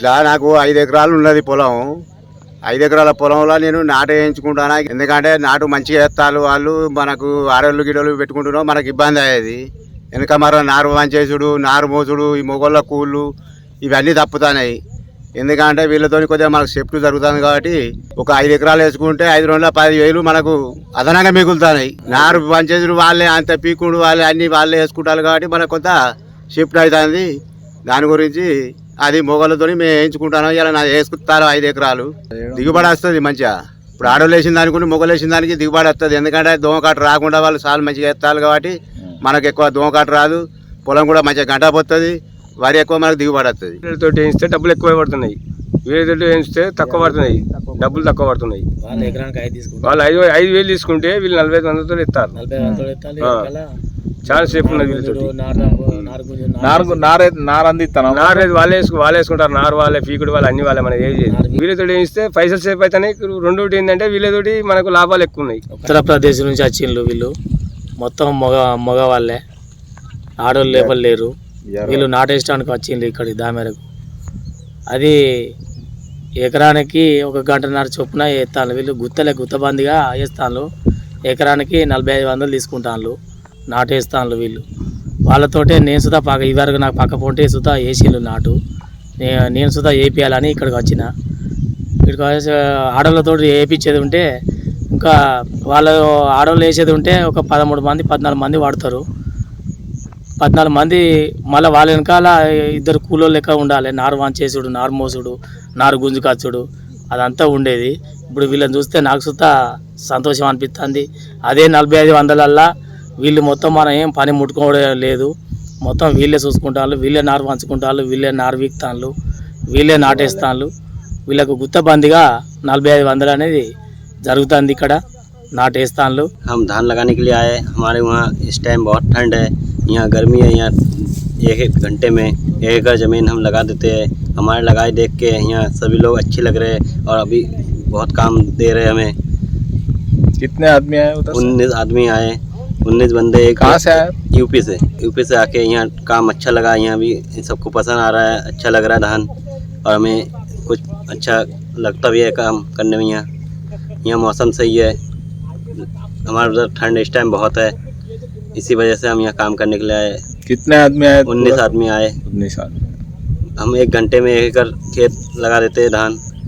ఇలా నాకు ఐదు ఎకరాలు ఉన్నది పొలం. ఐదు ఎకరాల పొలంలో నేను నాటు వేయించుకుంటాను? ఎందుకంటే నాటు మంచిగా వేస్తారు వాళ్ళు. మనకు ఆడోళ్ళు గిడోళ్ళు పెట్టుకుంటున్నాం మనకు ఇబ్బంది అయ్యేది. వెనక మరో నారు మంచేసుడు నారు మోసుడు ఈ మొగోళ్ళ కూళ్ళు ఇవన్నీ తప్పుతున్నాయి. ఎందుకంటే వీళ్ళతో కొద్దిగా మనకు సేఫ్టీ జరుగుతుంది కాబట్టి ఒక ఐదు ఎకరాలు వేసుకుంటే ఐదు రోజుల పది వేలు మనకు అదనంగా మిగులుతున్నాయి నారు పంచేసుడు వాళ్ళే అంత పీకుడు వాళ్ళే అన్ని వాళ్ళే వేసుకుంటారు కాబట్టి మనకు కొంత షిఫ్ట్ అవుతుంది. దాని గురించి అది మొగలతో మేము వేయించుకుంటాను ఇలా నా వేసుకుంటారు ఐదు ఎకరాలు. దిగుబడి వస్తుంది మంచిగా. ఇప్పుడు ఆడోళ్ళు వేసిన దానికి మొగలు వేసిన దానికి దిగుబడి వస్తుంది. ఎందుకంటే దోమకాటు రాకుండా వాళ్ళు సాలు మంచిగా ఎత్తాలి కాబట్టి మనకు ఎక్కువ దోమకాటు రాదు. పొలం కూడా మంచిగా గంట పోతుంది. వరి ఎక్కువ మనకు దిగుబడి వస్తుంది. వీళ్ళతో వేయిస్తే డబ్బులు ఎక్కువ పడుతున్నాయి. వీళ్ళతో వేయిస్తే తక్కువ పడుతున్నాయి. డబ్బులు తక్కువ పడుతున్నాయి. వాళ్ళు ఎకరానికి ఐదు తీసుకుంటారు. వాళ్ళు ఐదు ఐదు వేలు తీసుకుంటే వీళ్ళు నలభై ఐదు వందలతో ఇస్తారు చాలా సేపు ఉన్నది వీళ్ళతో నారు నారు అందిస్తాను వాళ్ళే వేసుకు వాళ్ళే వేసుకుంటారు. నారు వాళ్ళే పీకుడు వాళ్ళు అన్ని వాళ్ళే మనకి ఏది వీళ్ళతో వేయిస్తే పైసలు సేపు అవుతాయి రెండోటి ఏంటంటే వీళ్ళతోటి మనకు లాభాలు ఎక్కువ ఉన్నాయి. ఉత్తరప్రదేశ్ నుంచి వచ్చిండ్రు వీళ్ళు. మొత్తం మగ మగవాళ్ళే ఆడోళ్ళు లేపలు లేరు. వీళ్ళు నాటేయడానికి వచ్చిండ్రు ఇక్కడికి దామేరకు. అది ఎకరానికి ఒక గంటన్నర చొప్పున వేస్తాను వీళ్ళు గుత్తలే గుత్తబందిగా వేస్తాను ఎకరానికి నలభై ఐదు వందలు తీసుకుంటాను నాటేస్తాను వీళ్ళు. వాళ్ళతోటే నేను సుధా పక్క ఇవరకు నాకు పక్క పొంటే సుధా వేసిండ్రు నాటు. నేను సుధా వేపియాలని ఇక్కడికి వచ్చిన. ఇక్కడికి వచ్చి ఆడవాళ్ళతో వేయించేది ఉంటే ఇంకా వాళ్ళ ఆడవాళ్ళు వేసేది ఉంటే ఒక పదమూడు మంది పద్నాలుగు మంది వాడతారు. పద్నాలుగు మంది మళ్ళీ వాళ్ళ వెనకాల ఇద్దరు కూలోళ్ళు లెక్క ఉండాలి. నారు వాంచేసుడు నారు మోసుడు నారు గుంజుకచ్చుడు అదంతా ఉండేది. ఇప్పుడు వీళ్ళని చూస్తే నాకు సుత సంతోషం అనిపిస్తుంది అదే నలభై ఐదు వందలల్లా వీళ్ళు మొత్తం మనం ఏం పని ముట్టుకోవడం లేదు మొత్తం వీళ్ళే చూసుకుంటారు వీళ్ళే నారు పంచుకుంటారు వీళ్ళే నారు వీక్తాళ్ళు వీళ్ళే నాటేస్తాళ్ళు వీళ్ళకు గుత్తబందిగా నలభై ఐదు వందలు అనేది జరుగుతుంది ఇక్కడ నాటేస్తాళ్ళు हम धान लगाने के लिए आए हमारे वहाँ इस टाइम बहुत ठंड है यहाँ गर्मी है यहाँ एक एक घंटे में एक एकड़ ज़मीन हम लगा देते हैं हमारे लगाए देख के यहाँ सभी लोग अच्छे लग रहे हैं और अभी बहुत काम दे रहे हैं हमें कितने आदमी आए उधर से? उन्नीस आदमी आए उन्नीस बंदे एक कहाँ से आए? यूपी से। यूपी से आके यहाँ काम अच्छा लगा यहाँ भी इन सबको पसंद आ रहा है अच्छा लग रहा है धान। और हमें कुछ अच्छा लगता भी है काम करने में यहाँ। यहाँ मौसम सही है। हमारे उधर ठंड इस टाइम बहुत है। इसी वजह से हम यहाँ काम करने के लिए आए। कितने आदमी आए? उन्नीस आदमी आए। उन्नीस आदमी। हम एक घंटे में एक एकड़ खेत लगा देते हैं धान।